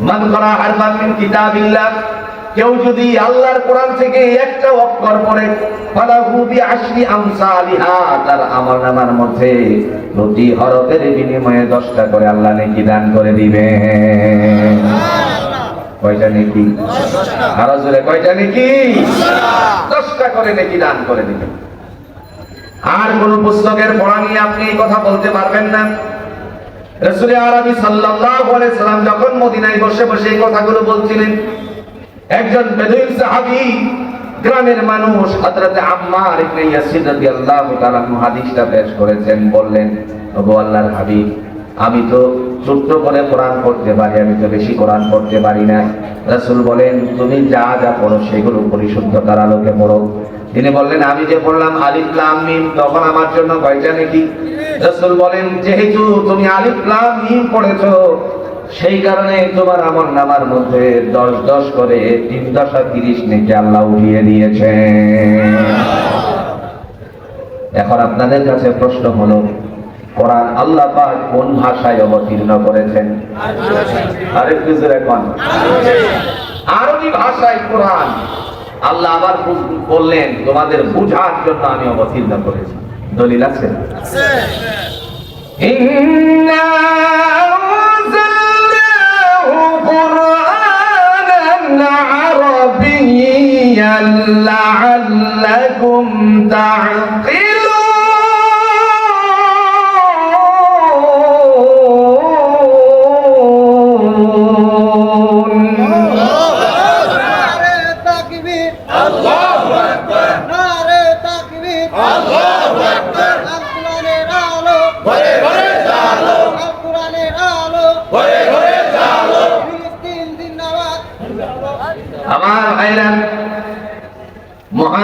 মান করা কেউ যদি আল্লাহর কোরআন থেকে একটা অক্ষর পড়ে তার মধ্যে হরফের বিনিময়ে দশটা করে আল্লাহ নেকি দান করে দিবে কয়টা নেকি? আরও জোরে, কয়টা নেকি? দশটা করে নেকি দান করে আর কোন পুস্তকের পড়া নিয়ে আপনি কথা বলতে পারবেন না। রসুল আরবি সাল্লাল্লাহু আলাইহি সাল্লাম যখন মদিনায় বসে বসে এই কথাগুলো বলছিলেন, একজন বেদুইন সাহাবী, গ্রামের মানুষ, হযরত আম্মার ইবনে ইয়াসির রাদিয়াল্লাহু তাআলা হাদিসটা পেশ করেছেন, বললেন, ওগো আল্লাহর হাবিব, আমি তো ছোট্ট করে কোরআন পড়তে পারি, আমি তো বেশি কোরআন পড়তে পারি না। রাসূল বলেন, তুমি যা যা পড়ো সেগুলো পরিশুদ্ধ পরিশুদ্ধতার আলোকে পড়ো। তিনি বললেন, আমি যে পড়লাম আলিফ লাম মিম, তখন আমার জন্য কয়টা নাকি? রাসূল বলেন, যেহেতু তুমি আলিফ লাম মিম পড়েছো, সেই কারণে তোমার আমল নামার মধ্যে দশ দশ করে তিন দশা তিরিশ নেকি আল্লাহ উঠিয়ে দিয়েছে এখন আপনাদের কাছে প্রশ্ন হলো, কোরআন আল্লাহ পাক কোন ভাষায় অবতীর্ণ করেছেন? আরেকটু জোরে আরবি ভাষায় কোরআন। আল্লাহ আবার বললেন, তোমাদের বুঝার জন্য আমি অবতীর্ণ করেছি। দলিল আছে إنا أنزلناه قرآنا عربيا لعلكم تعقلون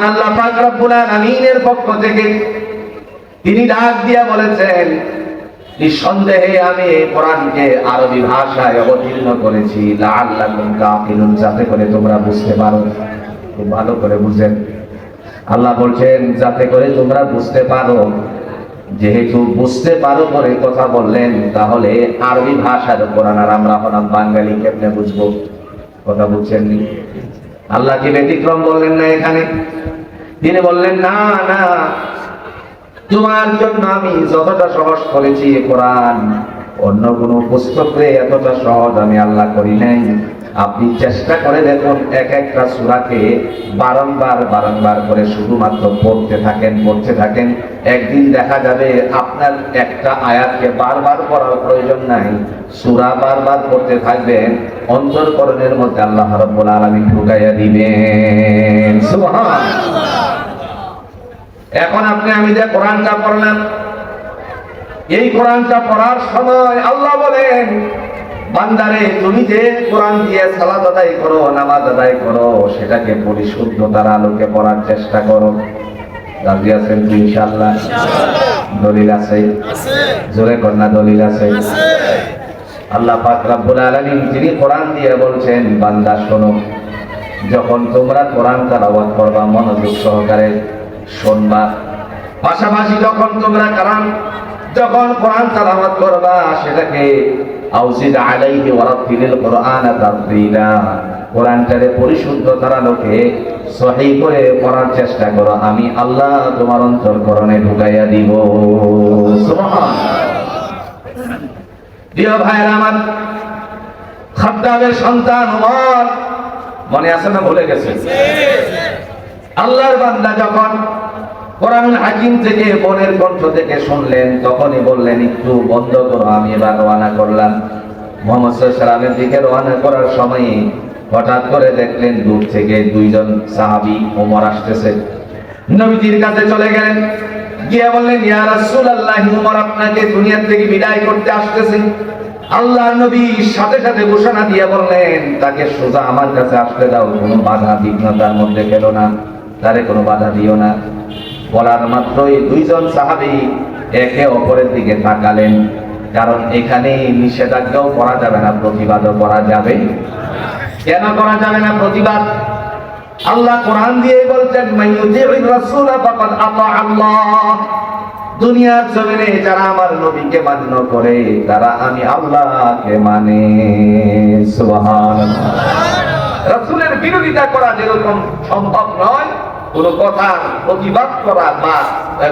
মহান আল্লাহ পক্ষ থেকে তিনি ডাক দিয়া বলেছেন, নিঃসন্দেহে আমি কোরআনকে আরবি ভাষায় অবতীর্ণ করেছি। যাতে করে তোমরা বুঝতে পারো। খুব ভালো করে বুঝেন। আল্লাহ বলছেন, যাতে করে তোমরা বুঝতে পারো। যেহেতু বুঝতে পারো করে কথা বললেন, তাহলে আরবি ভাষার কোরআন আর আমরা হলাম বাঙালি, কেমনে বুঝব? কথা বুঝছেন আল্লাহ কি ব্যতিক্রম বললেন না এখানে? তিনি বললেন, না না। তোমার জন্য আমি যতটা সহজ করেছি কোরআন। অন্য কোনো পুস্তকে এতটা সহজ আমি আল্লাহ করি নাই। আপনি চেষ্টা করে দেখুন, এক একটা সূরাকে বারংবার বারংবার করে শুধুমাত্র পড়তে থাকেন পড়তে থাকেন। একদিন দেখা যাবে আপনার একটা আয়াতকে বারবার পড়ার প্রয়োজন নাই। সূরা বারবার পড়তে থাকবেন অন্তরকরণের মধ্যে আল্লাহ রাব্বুল আলামিন ঢুকাইয়া দিবেন। সুবহানাল্লাহ। এখন আপনি আমি যে কোরআনটা পড়লাম, এই কোরআনটা পড়ার সময় আল্লাহ বলেন, বান্দারে, তুমি যে কোরআন দিয়ে সালাদ আদায় করো, নামাজ আদায় করো, সেটাকে পরিশুদ্ধতার আলোকে পড়ার চেষ্টা করো। আছেন দলিল আছে? জোরে কন্যা, দলিল আছে? আল্লাহ পাক আলামিন যিনি কোরআন দিয়ে বলছেন, বান্দা শোনো, যখন তোমরা কোরআন তেলাওয়াত করবা, মনোযোগ সহকারে শুনবা পাশাপাশি যখন তোমরা কারণ যখন কোরআন তেলাওয়াত করবা, সেটাকে আউজিদ আলাইহি ওয়ারাতিলিল কোরআন তারতিলা কোরআনটারে পরিশুদ্ধতার আলোকে সহি করে পড়ার চেষ্টা করো। আমি আল্লাহ তোমার অন্তরকরণে ঢুকাইয়া দিব। প্রিয় ভাইরা আমার, খাদ্দাবের সন্তান উমর, মনে আছে না ভুলে গেছে? আল্লাহর বান্দা যখন কোরআনুল হাকিম থেকে বোনের কণ্ঠ থেকে শুনলেন, তখনই বললেন, একটু বন্ধ করো, আমি এবার রওনা করলাম। মোহাম্মদ সাল্লামের দিকে রওনা করার সময় হঠাৎ করে দেখলেন, দূর থেকে দুইজন সাহাবী ওমর আসতেছে। নবীজির কাছে চলে গেলেন, গিয়ে বললেন, ইয়া রাসূলুল্লাহ, ওমর আপনাকে দুনিয়া থেকে বিদায় করতে আসতেছে। আল্লাহ নবী সাথে সাথে ঘোষণা দিয়ে বললেন, তাকে সোজা আমার কাছে আসতে দাও, কোনো বাধা বিঘ্নতার মধ্যে গেল না, তারে কোনো বাধা দিও না। বলার মাত্রই দুইজন সাহাবী একে অপরের দিকে তাকালেন। কারণ এখানে নিষেধাজ্ঞাও করা যাবে না, প্রতিবাদও করা যাবে। কেন করা যাবে না প্রতিবাদ? আল্লাহ কোরআন দিয়ে বলছেন দুনিয়ার জমিনে যারা আমার নবীকে মান্য করে, তারা আমি আল্লাহকে মানে। রাসূলের বিরোধিতা করা যেরকম সম্ভব নয় কোন কথার প্রতিবাদ করা বা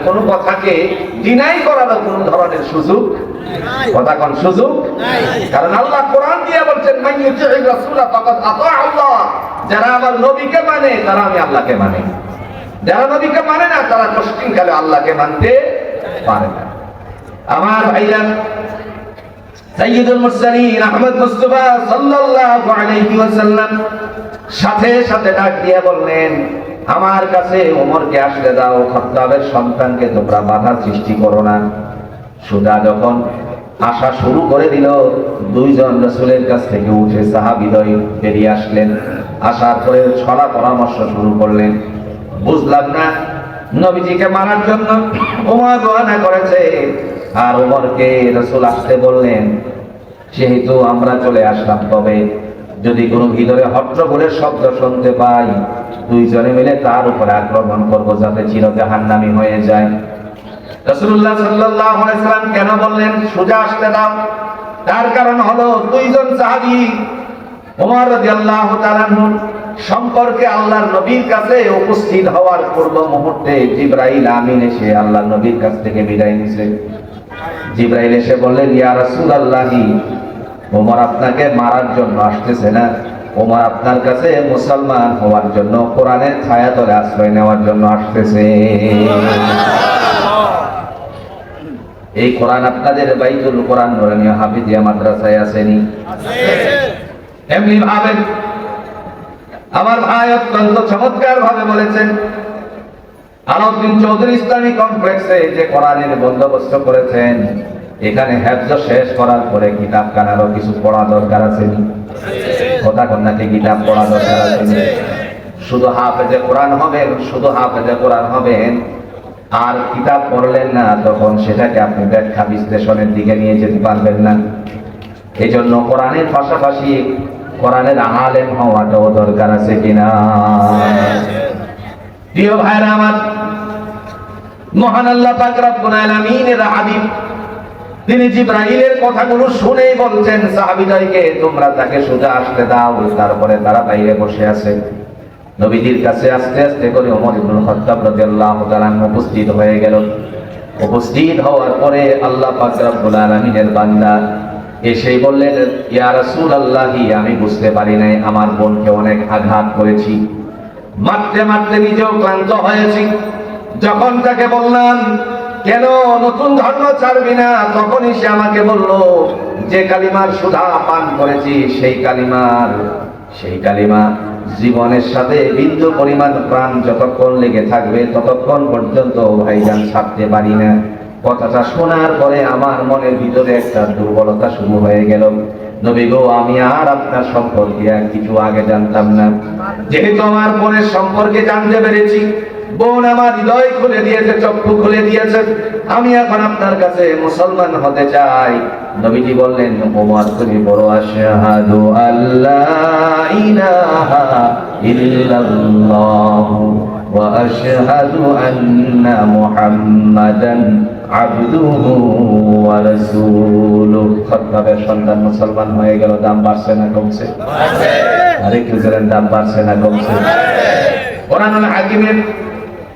কোন কথাকে ডিনাই করারও কোন ধরনের সুযোগ কথা কোন সুযোগ কারণ আল্লাহ কোরআন দিয়ে বলছেন রাসূলা ফাকাদ আতা আল্লাহ। যারা আমার নবীকে মানে তারা আমি আল্লাহকে মানে। যারা নবীকে মানে না তারা পশ্চিমকালে আল্লাহকে মানতে পারে না। আমার ভাইরা সাইয়্যিদুল মুরসালিন আহমদ মুস্তাফা সাল্লাল্লাহু আলাইহি ওয়াসাল্লাম সাথে সাথে ডাক দিয়ে বললেন আমার কাছে ওমরকে আসতে দাও, খাত্তাবের সন্তানকে তোমরা বাধা সৃষ্টি করো না। সুদা যখন আসা শুরু করে দিল, দুইজন রসুলের কাছ থেকে উঠে সাহাবিদয় বেরিয়ে আসলেন। আসার পরে ছড়া পরামর্শ শুরু করলেন, বুঝলাম না, নবীজিকে মারার জন্য ওমর রওনা করেছে। আর ওমরকে রসুল আসতে বললেন, যেহেতু আমরা চলে আসলাম তবে যদি কোনো ভিতরে হট্টগোলের শব্দ শুনতে পাই, দুইজনে মিলে তার উপরে আক্রমণ করব যাতে চিরজাহান্নামী হয়ে যায়। সাল্লাম কেন বললেন, সোজা আসতে দাও। তার কারণ হলো দুইজন সাহাবী ওমর রাদিয়াল্লাহু তাআলা সম্পর্কে আল্লাহর নবীর কাছে উপস্থিত হওয়ার পূর্ব মুহূর্তে জিবরাইল আমিন এসে আল্লাহর নবীর কাছ থেকে বিদায় নিছে। জিবরাইল এসে বললেন, ইয়া রাসূলুল্লাহি ওমর আপনাকে মারার জন্য আসতেছে না? ওমর আপনার কাছে মুসলমান হওয়ার জন্য কোরআনের ছায়া তলে আশ্রয় নেওয়ার জন্য আসতেছে। এই কোরআন আপনাদের বাইতুল কোরআন নুরানিয়া হাফিজিয়া মাদ্রাসায় আসেনি। এমনি ভাবেন আমার ভাই অত্যন্ত চমৎকার ভাবে বলেছেন, আলাউদ্দিন চৌধুরী ইসলামী কমপ্লেক্সে যে কোরআনের বন্দোবস্ত করেছেন এখানে হ্যাফজ শেষ করার পরে কিতাব কানারও কিছু পড়া দরকার আছে? কথা কন্যাকে কিতাব পড়া দরকার আছে? শুধু হাফেজে কোরআন হবেন শুধু হাফেজে কোরআন হবেন আর কিতাব পড়লেন না, তখন সেটাকে আপনি ব্যাখ্যা বিশ্লেষণের দিকে নিয়ে যেতে পারবেন না এই জন্য কোরআনের পাশাপাশি কোরআনের আলেম হওয়াটাও দরকার আছে কিনা প্রিয় ভাইরা আমার, মহান আল্লাহ পাক রব্বুল আলামিনের তিনি জিব্রাহিলের কথাগুলো শুনেই বলছেন, সাহাবীদেরকে তোমরা তাকে সোজা আসতে দাও। তারপরে তারা বাইরে বসে আছে। নবীজির কাছে আস্তে আস্তে করে ওমর ইবনুল খাত্তাব রাদিয়াল্লাহু তাআলা উপস্থিত হয়ে গেল। উপস্থিত হওয়ার পরে আল্লাহ পাক রব্বুল আলামিনের বান্দা এসেই বললেন, ইয়া রাসূলুল্লাহি, আমি বুঝতে পারি নাই, আমার বোনকে অনেক আঘাত করেছি। মারতে মারতে নিজেও ক্লান্ত হয়েছি। যখন তাকে বললাম কেন নতুন ধর্ম ছাড়বি না? তখনই সে আমাকে বলল, যে কালিমার সুধা পান করেছি, সেই কালিমার, সেই কালিমা জীবনের সাথে বিন্দু পরিমাণ প্রাণ যতক্ষণ লেগে থাকবে, ততক্ষণ পর্যন্ত ভাইজান ছাড়তে পারি না। কথাটা শোনার পরে আমার মনের ভিতরে একটা দুর্বলতা শুরু হয়ে গেল। নবী গো, আমি আর আপনার সম্পর্কে আর কিছু আগে জানতাম না। যেহেতু আমার মনের সম্পর্কে জানতে পেরেছি বোন আমার হৃদয় খুলে দিয়েছে চক্ষু খুলে দিয়েছে। আমি এখন আপনার কাছে মুসলমান হতে চাই। নবীজি বললেন ওমর তুমি বড় আশহাদু আল্লাহ ইলাহা ইল্লাল্লাহ ওয়া আশহাদু আন্না মুহাম্মাদান আবদুহু ওয়া রাসূলুহু। সন্তান মুসলমান হয়ে গেল দাম বাড়ছে না কমছে? আরে কি দাম বাড়ছে না কমছে? কোরআনুল হাকিমের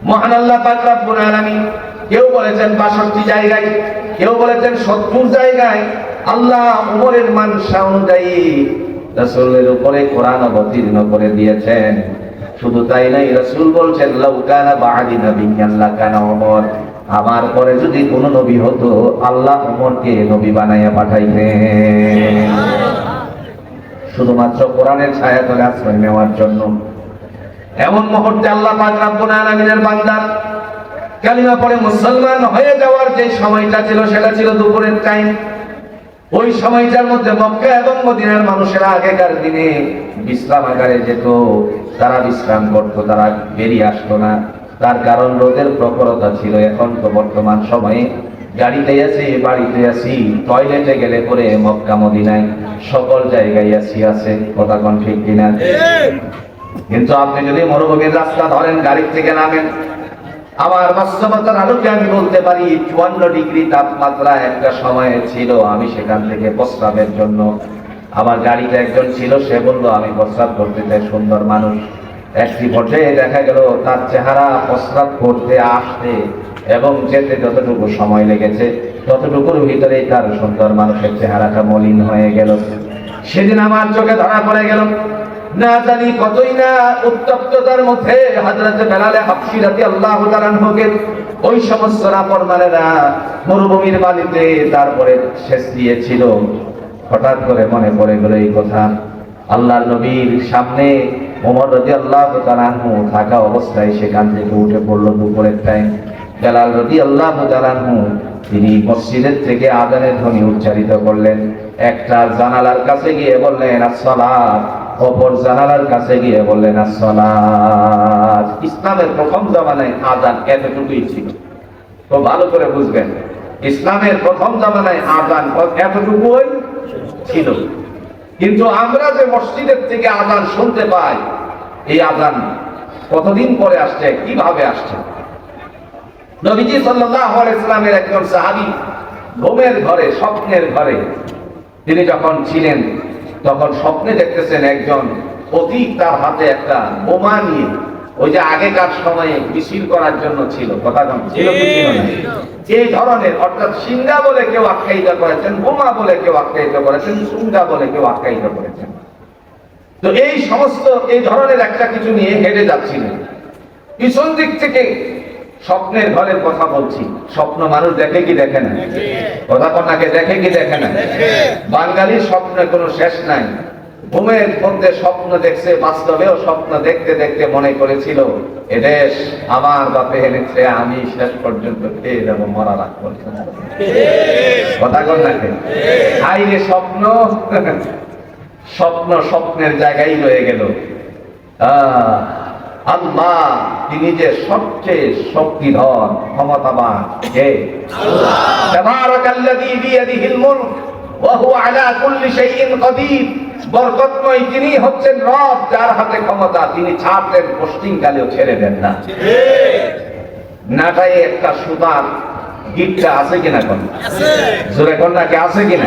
মহান আল্লাহ পাক রব্বুল আলামিন কেউ বলেছেন 62 জায়গায় কেউ বলেছেন 70 জায়গায় আল্লাহ উমরের মানসা অনুযায়ী রাসূলের উপরে কোরআন অবতীর্ণ করে দিয়েছেন। শুধু তাই নাই রাসূল বলছেন লাউ কানা নবী আল্লাহ লাকানা অমর আমার পরে যদি কোনো নবী হতো আল্লাহ উমরকে নবী বানাইয়া পাঠাইতেন। শুধুমাত্র কোরআনের ছায়া তলে আশ্রয় নেওয়ার জন্য। এমন মুহূর্তে আল্লাহ পাক রব্বুল আলামিনের বান্দা কালিমা পড়ে মুসলমান হয়ে যাওয়ার যে সময়টা ছিল, সেটা ছিল দুপুরের টাইম ওই সময়টার মধ্যে মক্কা এবং মদিনার মানুষেরা আগেকার দিনে বিশ্রাম আকারে যেত। তারা বিশ্রাম করত, তারা বেরিয়ে আসতো না। তার কারণ রোদের প্রখরতা ছিল। এখন তো বর্তমান সময়ে গাড়িতে আছি, বাড়িতে আছি টয়লেটে গেলে পরে মক্কা, মদিনায় সকল জায়গায় আছি, আছে। কথা ঠিক কিনা? কিন্তু আপনি যদি মরুভূমির রাস্তা ধরেন গাড়ি থেকে নামেন আমার বাস্তবতার আলোকে আমি বলতে পারি, চুয়ান্ন ডিগ্রি তাপমাত্রা একটা সময়ে ছিল, আমি সেখান থেকে প্রস্রাবের জন্য, আমার গাড়িতে একজন ছিল, সে বলল, আমি প্রস্রাব করতে চাই, সুন্দর মানুষ। একটি পর্যায়ে দেখা গেল, তার চেহারা প্রস্রাব করতে আসতে এবং যেতে যতটুকু সময় লেগেছে, ততটুকুর ভিতরেই তার সুন্দর মানুষের চেহারাটা মলিন হয়ে গেল। সেদিন আমার চোখে ধরা পড়ে গেল। না জানি কতই না উত্তপ্ততার মধ্যে হাজরাতে বেলালে হাফসি রাতি আল্লাহ তাআলাকে ওই সমস্ত নাফরমানেরা মরুভূমির বালিতে তারপরে শেষ দিয়েছিল। হঠাৎ করে মনে পড়ে গেল এই কথা। আল্লাহর নবীর সামনে ওমর রাজি আল্লাহ তালানহু থাকা অবস্থায় সেখান থেকে উঠে পড়ল দুপুরের টাইম বেলাল রদি আল্লাহ তালানহু তিনি মসজিদের থেকে আদানের ধ্বনি উচ্চারিত করলেন। একটা জানালার কাছে গিয়ে বললেন, আসসালাত। অপর জানালার কাছে গিয়ে বললেন, আসসালাত। ইসলামের প্রথম জামানায় আদান এতটুকুই ছিল। তো ভালো করে বুঝবেন, ইসলামের প্রথম জামানায় আদান এতটুকুই ছিল। কিন্তু আমরা যে মসজিদের থেকে আদান শুনতে পাই, এই আদান কতদিন পরে আসছে, কীভাবে আসছে? নবীজি সাল্লাল্লাহু আলাইহি সাল্লামের একজন সাহাবী, ঘুমের ঘরে, স্বপ্নের ঘরে, তিনি যখন ছিলেন তখন স্বপ্নে দেখতেছেন একজন অতীত তার হাতে একটা বোমা নিয়ে ওই যে আগেকার সময়ে মিছিল করার জন্য ছিল কথা ছিল এই ধরনের অর্থাৎ সিঙ্গা বলে কেউ আখ্যায়িত করেছেন বোমা বলে কেউ আখ্যায়িত করেছেন সুঙ্গা বলে কেউ আখ্যায়িত করেছেন। তো এই সমস্ত এই ধরনের একটা কিছু নিয়ে হেঁটে যাচ্ছিলেন। পিছন দিক থেকে স্বপ্নের ঘরের কথা বলছি। স্বপ্ন মানুষ দেখে কি দেখে না? কথা কন্যাকে দেখে কি দেখে না? বাঙালির স্বপ্নের কোনো শেষ নাই। ঘুমের মধ্যে স্বপ্ন দেখছে বাস্তবেও স্বপ্ন দেখতে দেখতে মনে করেছিল এদেশ আমার বাপে এনেছে আমি শেষ পর্যন্ত খেয়ে যাব মরা রাখ কথা কন্যাকে হাইরে স্বপ্ন স্বপ্ন স্বপ্নের জায়গায় রয়ে গেল। আহ, আল্লাহ তিনি যে সবচেয়ে শক্তিধর ক্ষমতাবান কে? তাবারাকাল্লাযী বিয়াদিহিল মুলক ওয়া হুয়া আলা কুল্লি শাইইন কাদির। বরকতময় তিনি হচ্ছেন রব যার হাতে ক্ষমতা। তিনি ছাড়লেন পোস্টিং কালেও ছেড়ে দেন না। নাটাই একটা সুতার গিটটা আছে কিনা কোন? জোরে কন্যাকে আছে কিনা?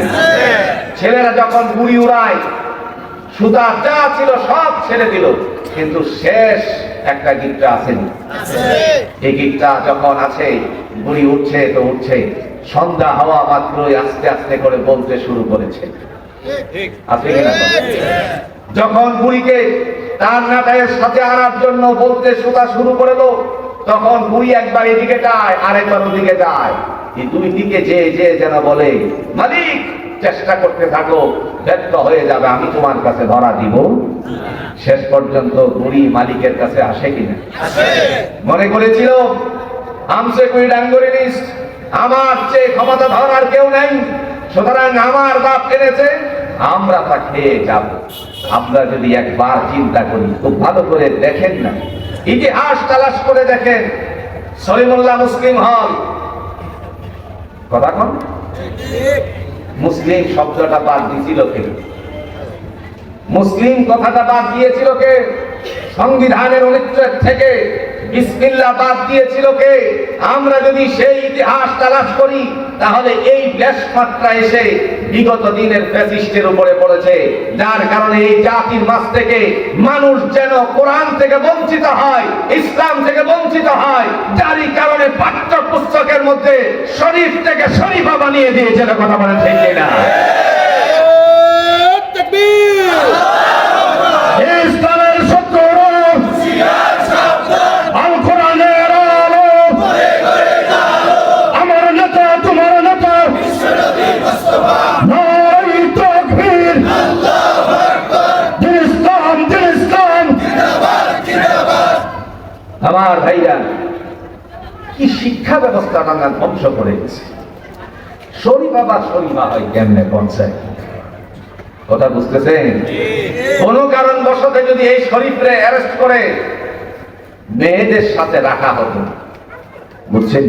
ছেলেরা যখন গুড়ি উড়ায় সুতা যা ছিল সব ছেড়ে দিল। কিন্তু শেষ একটা গিটটা আসেনি। এই গিটটা যখন আছে গুড়ি উঠছে তো উঠছে। সন্ধ্যা হাওয়া মাত্রই আস্তে আস্তে করে বলতে শুরু করেছে। আছে কিনা যখন বুড়িকে তার নাটায়ের সাথে আনার জন্য বলতে সুতা শুরু করল তখন বুড়ি একবার এদিকে যায় আরেকবার ওদিকে যায়। এই দুই দিকে যে যে যেন বলে মালিক চেষ্টা করতে থাকো। ব্যর্থ হয়ে যাবে, আমি তোমার কাছে ধরা দিব। শেষ পর্যন্ত বুড়ি মালিকের কাছে আসে কিনা? মনে করেছিল, আমসে কুই ডাঙ্গরি নিস, আমার চেয়ে ক্ষমতা ধরার কেউ নেই, সুতরাং আমার বাপ এনেছে, আমরা তা খেয়ে যাব। আমরা যদি একবার চিন্তা করি, খুব ভালো করে দেখেন না। ইতিহাস তালাশ করে দেখেন, সলিমুল্লাহ মুসলিম হল। কথা কন মুসলিম শব্দটা বাদ দিয়েছিল কে? মুসলিম কথাটা বাদ দিয়েছিল কে? সংবিধানের অনুচ্ছেদ থেকে বিসমিল্লা বাদ দিয়েছিল কে? আমরা যদি সেই ইতিহাস তালাশ করি, তাহলে এই ব্যাস মাত্রা এসে বিগত দিনের ফ্যাসিস্টের উপরে পড়েছে, যার কারণে এই জাতির মাছ থেকে মানুষ যেন কোরআন থেকে বঞ্চিত হয়, ইসলাম থেকে বঞ্চিত হয়, যারই কারণে পাঠ্য পুস্তকের মধ্যে শরীফ থেকে শরীফা বানিয়ে দিয়েছে কথা বলেন ঠিক না। আমার ভাইরা কি শিক্ষা ব্যবস্থা না ধ্বংস করে গেছে শরীফা বা শরীফা হয় কেমনে পঞ্চায়েত? কথা বুঝতেছেন? কোন কারণ বশতে যদি এই শরীফরে অ্যারেস্ট করে মেয়েদের সাথে রাখা হতো। বুঝছেন?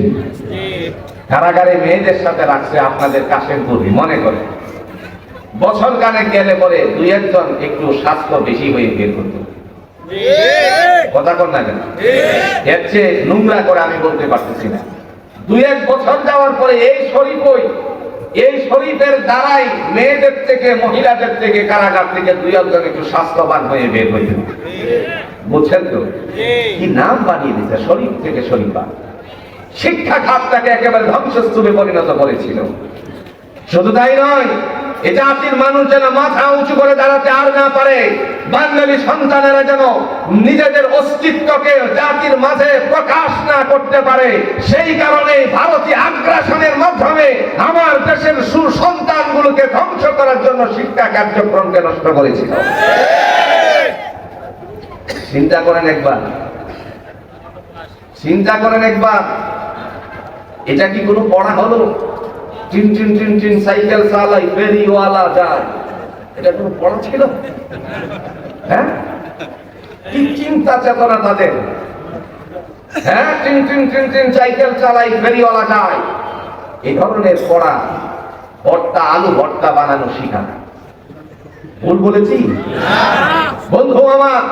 কারাগারে মেয়েদের সাথে রাখছে আপনাদের কাশের পুরি মনে করে। বছর কানে গেলে পরে দুই একজন একটু স্বাস্থ্য বেশি হয়ে বের হতো। কথা কর না কেন? এর চেয়ে নোংরা করে আমি বলতে পারতেছি না। দুই এক বছর যাওয়ার পরে এই শরীফই এই শরীফের দ্বারাই মেয়েদের থেকে মহিলাদের থেকে কারাগার থেকে দুই একজন একটু স্বাস্থ্যবান হয়ে বের হইতে বুঝছেন তো? কি নাম বানিয়ে দিচ্ছে শরীফ থেকে শরীফা শিক্ষা খাতটাকে একেবারে ধ্বংসস্তূপে পরিণত করেছিল। শুধু তাই নয় এ জাতির মানুষ যেন মাথা উঁচু করে দাঁড়াতে আর না পারে বাঙালি সন্তানেরা যেন নিজেদের অস্তিত্বকে জাতির মাঝে প্রকাশ না করতে পারে, সেই কারণে ভারতীয় আগ্রাসনের মাধ্যমে আমার দেশের সুসন্তানগুলোকে ধ্বংস করার জন্য শিক্ষা কার্যক্রমকে নষ্ট করেছিল। চিন্তা করেন একবার। চিন্তা করেন একবার। এটা কি কোনো পড়া হলো? টিন টিন টিন টিন, সাইকেল চালাই, ফেরিওয়ালা যায়। এটা কোনো পড়া ছিল? হ্যাঁ? কি চিন্তা চেতনা তাদের? হ্যাঁ? Tin tin tin tin, cycle চালাই ফেরিওয়ালা যায়। এই ধরনের পড়া ভর্তা, আলু ভর্তা বানানো শিখা। ভুল বলেছি? বন্ধু আমার,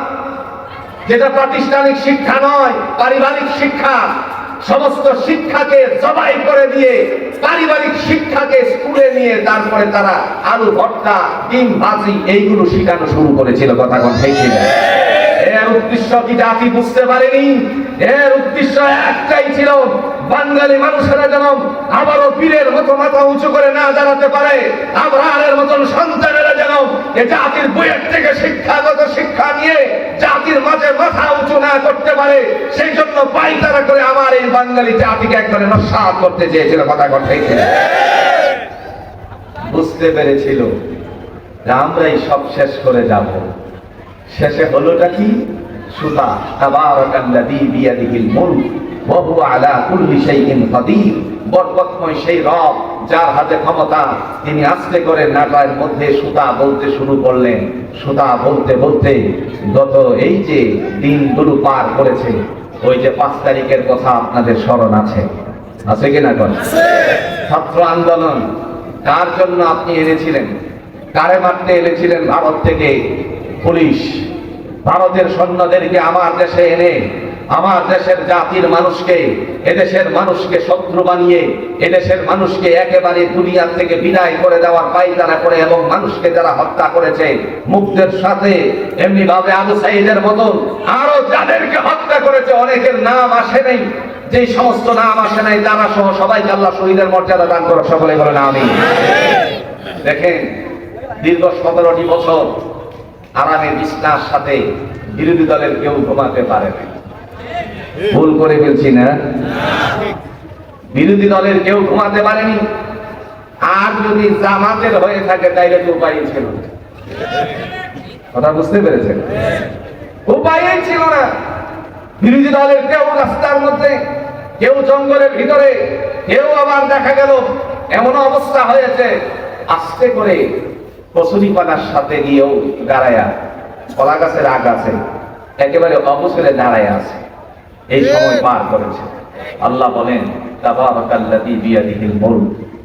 যেটা প্রাতিষ্ঠানিক শিক্ষা নয়, পারিবারিক শিক্ষা। সমস্ত শিক্ষাকে জবাই করে দিয়ে, পারিবারিক শিক্ষাকে স্কুলে নিয়ে তারপরে তারা আলু, ভর্তা, ডিম, ভাজি এইগুলো শেখানো শুরু করেছিল। কথা কথা এর উদ্দেশ্য কি জাতি বুঝতে পারেনি? এর উদ্দেশ্য একটাই ছিল বাঙালি মানুষেরা যেন আবারও পীরের মতো মাথা উঁচু করে না দাঁড়াতে পারে, আবরারের মতন সন্তানেরা যেন এ জাতির বইয়ের থেকে শিক্ষাগত শিক্ষা নিয়ে জাতির মাঝে মাথা উঁচু না করতে পারে, সেই জন্য পাইতারা করে আমার এই বাঙালি জাতিকে একবারে নস্বাত করতে চেয়েছিল, কথা করতে বুঝতে পেরেছিল আমরাই সব শেষ করে যাব। শেষে হলোটা কি? সুতা, তাবারাকাল্লাযী বিয়াদিহিল মুলক। সেই রব হাতে ক্ষমতা, তিনি করে মধ্যে সুতা বলতে শুরু করলেন। সুতা বলতে বলতে গত এই যে পার করেছে, ওই যে পাঁচ তারিখের কথা আপনাদের স্মরণ আছে। আছে কিনা ছাত্র আন্দোলন, কার জন্য আপনি এনেছিলেন? কারে মারতে এনেছিলেন ভারত থেকে? পুলিশ। ভারতের সৈন্যদেরকে আমার দেশে এনে আমার দেশের জাতির মানুষকে, এদেশের মানুষকে শত্রু বানিয়ে, এদেশের মানুষকে একেবারে দুনিয়া থেকে বিদায় করে দেওয়ার পায়তারা করে এবং মানুষকে যারা হত্যা করেছে মুক্তের সাথে এমনি ভাবে আবু সাইদের মতন আরও যাদেরকে হত্যা করেছে, অনেকের নাম আসে নেই। যে সমস্ত নাম আসে নাই, তারা সহ সবাইকে আল্লাহ শহীদের মর্যাদা দান করে সকলে বলেন আমি দেখেন, দীর্ঘ সতেরোটি বছর আরামে বিছনার সাথে বিরোধী দলের কেউ ঘুমাতে পারে না ভুল করে ফেলছি না। বিরোধী দলের কেউ ঘুমাতে পারেনি। আর যদি জামাতের হয়ে থাকে, তাইলে তো উপায় ছিল কথা বুঝতে পেরেছেন? উপায় ছিল না। বিরোধী দলের কেউ রাস্তার মধ্যে, কেউ জঙ্গলের ভিতরে, কেউ আবার দেখা গেল, এমন অবস্থা হয়েছে, আস্তে করে কচুরি পানার সাথে গিয়েও দাঁড়ায়া, কলা গাছের আগ আছে, একেবারে অবসরে দাঁড়ায় আছে। এই সময় পার করেছে। আল্লাহ বলেন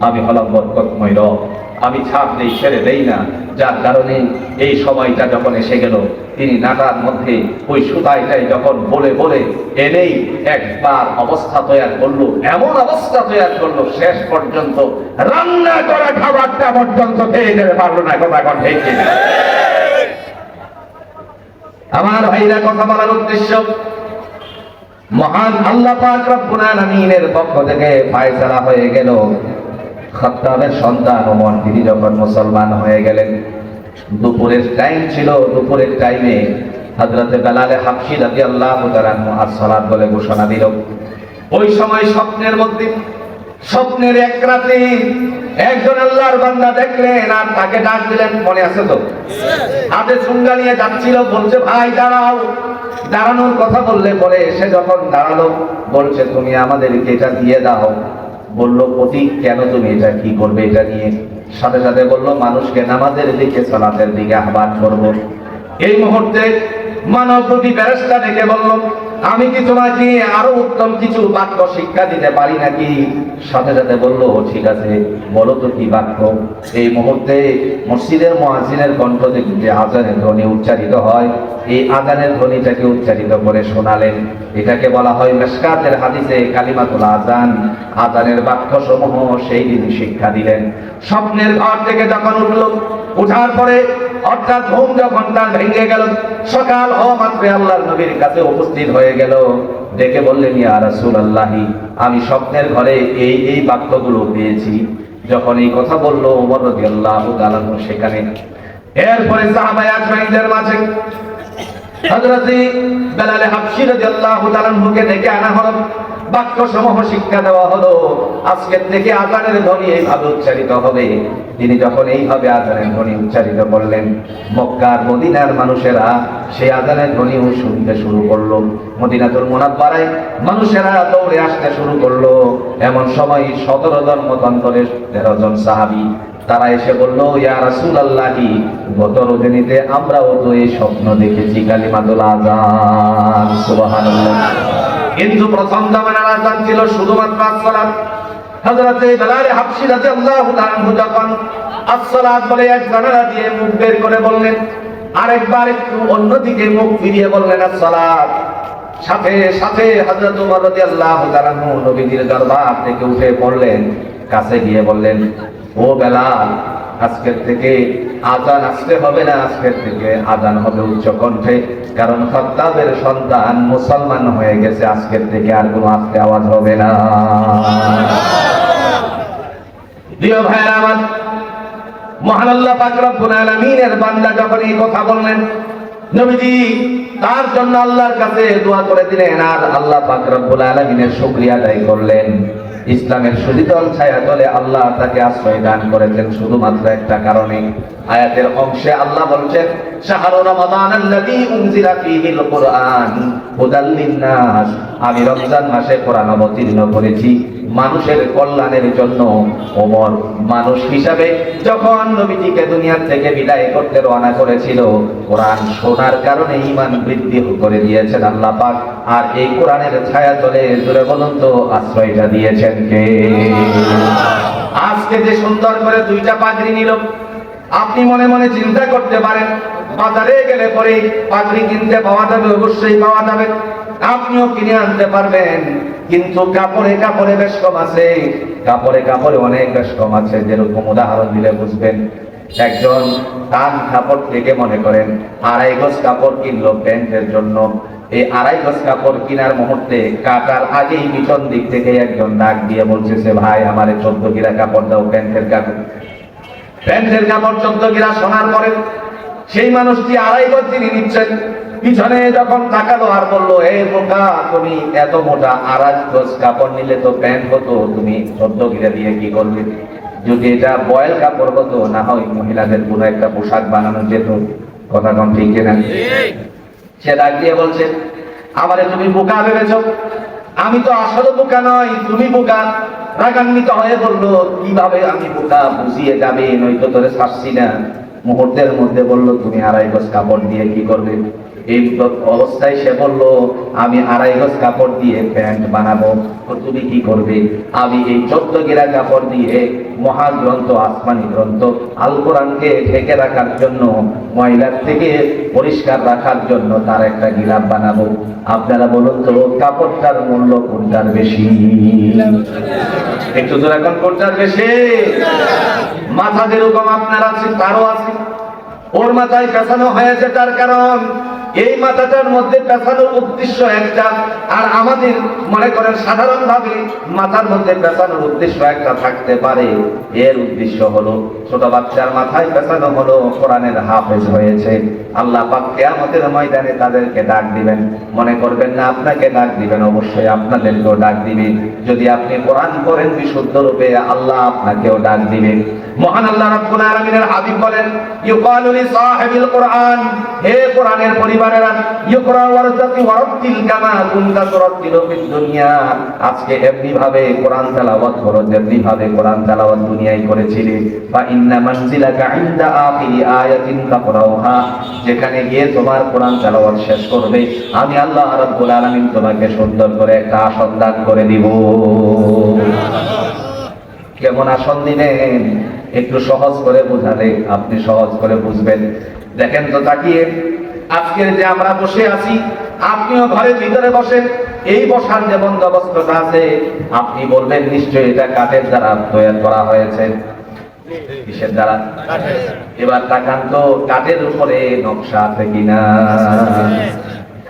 আমি হলাম বরকতময় রব। আমি ছাড় দেই ছেড়ে দেই না। যার কারণে এই সময়টা যখন এসে গেল, তিনি নাটার মধ্যে ওই সুতাইটাই যখন বলে বলে এনেই একবার অবস্থা তৈরি করল, এমন অবস্থা তৈরি করল, শেষ পর্যন্ত রান্না করা খাবারটা পর্যন্ত খেয়ে যেতে পারল না, কথা এখন আমার ভাইরা, কথা বলার উদ্দেশ্য মহান আল্লাহ পাক রব্বুল আলামিনের পক্ষ থেকে ফয়সালা হয়ে গেল। খত্তাবের সন্তান ওমর তিনি যখন মুসলমান হয়ে গেলেন, দুপুরের টাইম ছিল, দুপুরের টাইমে হযরতে বেলালে হাবশি রাদিয়াল্লাহু তাআলা as-সালাত বলে ঘোষণা দিল। ওই সময় স্বপ্নের মধ্যে স্বপ্নের এক রাতে একজন আল্লাহর বান্দা দেখলেন আর তাকে ডাক দিলেন, মনে আছে তো? হাতে চুঙ্গা নিয়ে যাচ্ছিল, বলছে, ভাই, দাঁড়াও। দাঁড়ানোর কথা বললে পরে এসে যখন দাঁড়াল, বলছে, তুমি আমাদেরকে এটা দিয়ে দাও। বলল প্রতীক কেন তুমি এটা কি করবে এটা নিয়ে? সাথে সাথে বলল, মানুষকে নামাজের দিকে, সালাতের দিকে আহ্বান করব। এই মুহূর্তে মানব প্রতি ব্যারেস্তা ডেকে বলল আমি কি তোমাকে আরও উত্তম কিছু বাক্য শিক্ষা দিতে পারি নাকি? সাথে সাথে বলল ঠিক আছে, বলো তো কি বাক্য? এই মুহূর্তে মসজিদের মহাজিনের কণ্ঠ থেকে যে আজানের ধ্বনি উচ্চারিত হয়। এই আজানের ধ্বনিটাকে উচ্চারিত করে শোনালেন। এটাকে বলা হয় মেসকাতের হাদিসে কালিমাতুল আজান। আজানের বাক্য সমূহ সেই দিন শিক্ষা দিলেন। স্বপ্নের ঘর থেকে যখন উঠল, উঠার পরে অর্থাৎ ঘুম যখন তার ভেঙে গেল, সকাল হওয়া মাত্র আল্লাহর নবীর কাছে উপস্থিত হয়ে গেল। ডেকে বললেন, ইয়া রাসূল আল্লাহি আমি স্বপ্নের ঘরে এই এই বাক্যগুলো পেয়েছি। যখন এই কথা বলল ওমর রাদিয়াল্লাহু তাআলা সেখানে। এরপরে সাহাবায়ে আজমাইনদের মাঝে হযরতে বেলালে হাবশী রাদিয়াল্লাহু তাআলা মুখে ডেকে আনা হলো। বাক্য সমূহ শিক্ষা দেওয়া হলো। আজকের থেকে আজানের ধ্বনি এইভাবে উচ্চারিত হবে। তিনি যখন এইভাবে আজানের ধ্বনি উচ্চারিত করলেন, মক্কার মদিনার মানুষেরা সেই আজানের ধ্বনিও শুনতে শুরু করল। মদিনাতুল মুনাব্বারায় মানুষেরা দৌড়ে আসতে শুরু করল। এমন সময় সতেরো জন মতান্তরের তেরো জন সাহাবি, তারা এসে বলল, ইয়া রাসূল আল্লাহি গত রজনীতে আমরাও তো এই স্বপ্ন দেখেছি, কালিমাতুল আজান সুবহানাল্লাহ। কিন্তু প্রথম জামানার আজান ছিল শুধুমাত্র আসসালাত। হযরতে বেলাল হাবশী রাদিয়াল্লাহু তাআলা যখন আসসালাত বলে এক জানালা দিয়ে মুখ বের করে বললেন, আরেকবার একটু অন্যদিকে মুখ ফিরিয়ে বললেন, আসসালাত। সাথে সাথে হযরত ওমর রাদিয়াল্লাহু তাআলা নবীজির দরবার থেকে উঠে পড়লেন, কাছে গিয়ে বললেন, ও বেলাল আজকের থেকে আজান আসতে হবে না, আজকের থেকে আজান হবে উচ্চ কণ্ঠে। কারণ খত্তাবের সন্তান মুসলমান হয়ে গেছে, আজকের থেকে আর কোনো আস্তে আওয়াজ হবে না। প্রিয় ভাইরা আমার, মহান আল্লাহ পাক রব্বুল আলামিনের বান্দা যখন এই কথা বললেন, নবীজি তার জন্য আল্লাহর কাছে দোয়া করে দিলেন, আর আল্লাহ পাক রব্বুল আলামিনের শুকরিয়া আদায় করলেন। ইসলামের সুদীতল ছায়া তলে আল্লাহ তাকে আশ্রয় দান করেছেন শুধুমাত্র একটা কারণে। আয়াতের অংশে আল্লাহ বলছেন শাহরু রমাদান আল্লাযী উনজিলা ফীহিল কুরআন হুদাল লিন-নাস। আমি রমজান মাসে কোরআন অবতীর্ণ করেছি। মানুষের কল্যাণের জন্য ওমর, মানুষ হিসাবে যখন নবীজিকে দুনিয়ার থেকে বিদায় করতে রওনা করেছিল, কোরআন শোনার কারণে ঈমান বৃদ্ধি করে দিয়েছেন আল্লাহ পাক, আর এই কোরআনের ছায়া তলে জুড়ে বলুন তো আশ্রয়টা দিয়েছেন কে? আজকে যে সুন্দর করে দুইটা পাগড়ি নিল আপনি মনে মনে চিন্তা করতে পারেন, বাজারে গেলে পরে পাগড়ি কিনতে পাওয়া যাবে, অবশ্যই পাওয়া যাবে। আপনিও কিনে আনতে পারবেন, কিন্তু কাপড়ে কাপড়ে বেশ কম আছে। কাপড়ে কাপড়ে অনেক বেশ কম আছে, যেরকম উদাহরণ দিলে বুঝবেন। একজন টান কাপড় থেকে মনে করেন, আড়াই গজ কাপড় কিনলো প্যান্টের জন্য। এই আড়াই গজ কাপড় কেনার মুহূর্তে কাটার আগেই পিছন দিক থেকে একজন ডাক দিয়ে বলছে ভাই, আমার চোদ্দ গিরা কাপড় দাও প্যান্টের কাপড়। প্যান্টের কাপড় চোদ্দ গিরা শোনার পরে সেই মানুষটি আড়াই গজ তিনি নিচ্ছেন। পিছনে যখন তাকালো আর বলল হে বোকা তুমি এত মোটা আড়াই গজ কাপড় নিলে তো প্যান্ট হতো তুমি চোদ্দ গিরা দিয়ে কি করবে যদি এটা বয়েল কাপড় হতো না হয় মহিলাদের কোনো একটা পোশাক বানানো যেত। কথা কম ঠিক কিনা? সে ডাক দিয়ে বলছে আমারে তুমি বোকা ভেবেছ? আমি তো আসলে বোকা নয় তুমি বোকা। রাগান্বিত হয়ে বলল, কীভাবে আমি বোকা বুঝিয়ে যাবে? নয়তো তোরে ছাড়ছি না। মুহূর্তের মধ্যে বলল, তুমি আড়াই গজ কাপড় দিয়ে কি করবে? এই অবস্থায় সে বলল, আমি আড়াই গজ কাপড় দিয়ে প্যান্ট বানাবো। তুমি কি করবে? আমি এই চোদ্দ গিরা কাপড় দিয়ে মহাগ্রন্থ আসমানি গ্রন্থ আল কোরআনকে ঢেকে রাখার জন্য, ময়লার থেকে পরিষ্কার রাখার জন্য তার একটা গিলাপ বানাবো। আপনারা বলুন তো, কাপড়টার মূল্য কোনটার বেশি? একটু জোর এখন কোনটার বেশি? মাথা যেরকম আপনার আছে, তারও আছে। ওর মাথায় পেছানো হয়েছে তার কারণ। এই মাথাটার মধ্যে পেছানোর উদ্দেশ্য একটা, আর আমাদের মনে করেন সাধারণভাবে মাথার মধ্যে পেছানোর উদ্দেশ্য একটা থাকতে পারে। এর উদ্দেশ্য হলো, ছোট বাচ্চার মাথায় পেছানো হলো, কোরআনের হাফেজ হয়েছে। আল্লাহ পাক কেয়ামতের ময়দানে তাদেরকে ডাক দিবেন। মনে করবেন না, আপনাকে ডাক দিবেন, অবশ্যই আপনাদেরকেও ডাক দিবে। যদি আপনি কোরআন করেন বিশুদ্ধ রূপে, আল্লাহ আপনাকেও ডাক দিবে। মহান আল্লাহ রাব্বুল আলামিনের হাবিব বলেন, ইউকালু লি সাহিবিল কোরআন হে কোরআনের পরিবারেরা ইউকরা ওয়ারতাকি ওয়ারাতিল কামা কুনতা তুরাতিলু ফিদ দুনিয়া আজকে এমনি ভাবে কোরআন তেলাওয়াত করো যেমনি ভাবে কোরআন তেলাওয়াত দুনিয়ায় করেছিলে। বা ইন্না মানজিলাকা ইনদা আখিরি আয়াতিন তাকরাউহা যেখানে গিয়ে তোমার কোরআন তেলাওয়াত শেষ করবে। আমি আল্লাহ রাব্বুল আলামিন তোমাকে সুন্দর করে একটা আসন দান করে দিব। কেমন আসন দিবেন একটু সহজ করে বোঝালে, আপনি সহজ করে বুঝবেন। দেখেন তো, তাকিয়ে। আজকের যে আমরা বসে আছি, আপনিও ঘরের ভিতরে বসেন। এই বসার যে বন্দোবস্তটা আছে, আপনি বলবেন, নিশ্চয়ই এটা কাঠের দ্বারা তৈরি করা হয়েছে। কিসের দ্বারা? এবার তাকান তো, কাঠের উপরে নকশা আছে কিনা?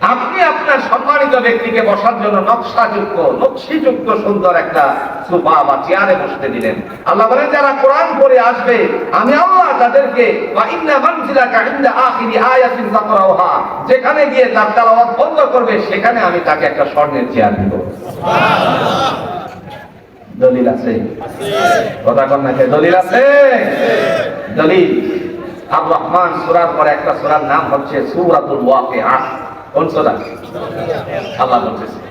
আপনি আপনার সম্মানিত ব্যক্তিকে বসার জন্য নকশাযুক্ত, নকশিযুক্ত সুন্দর একটা সোফা বা চেয়ারে বসতে দিলেন। আল্লাহ বলেন, যারা কোরআন পড়ে আসবে, আমি আল্লাহ তাদেরকে যেখানে গিয়ে তার তেলাওয়াত বন্ধ করবে, সেখানে আমি তাকে একটা স্বর্ণের চেয়ার দিব। দলিল আছে? কথা কন না দলিল আছে? দলিল। আব রহমান সূরার পরে একটা সুরার নাম হচ্ছে সূরাতুল ওয়াকিআহ কোন সূরা? আল্লাহ বলতেছে।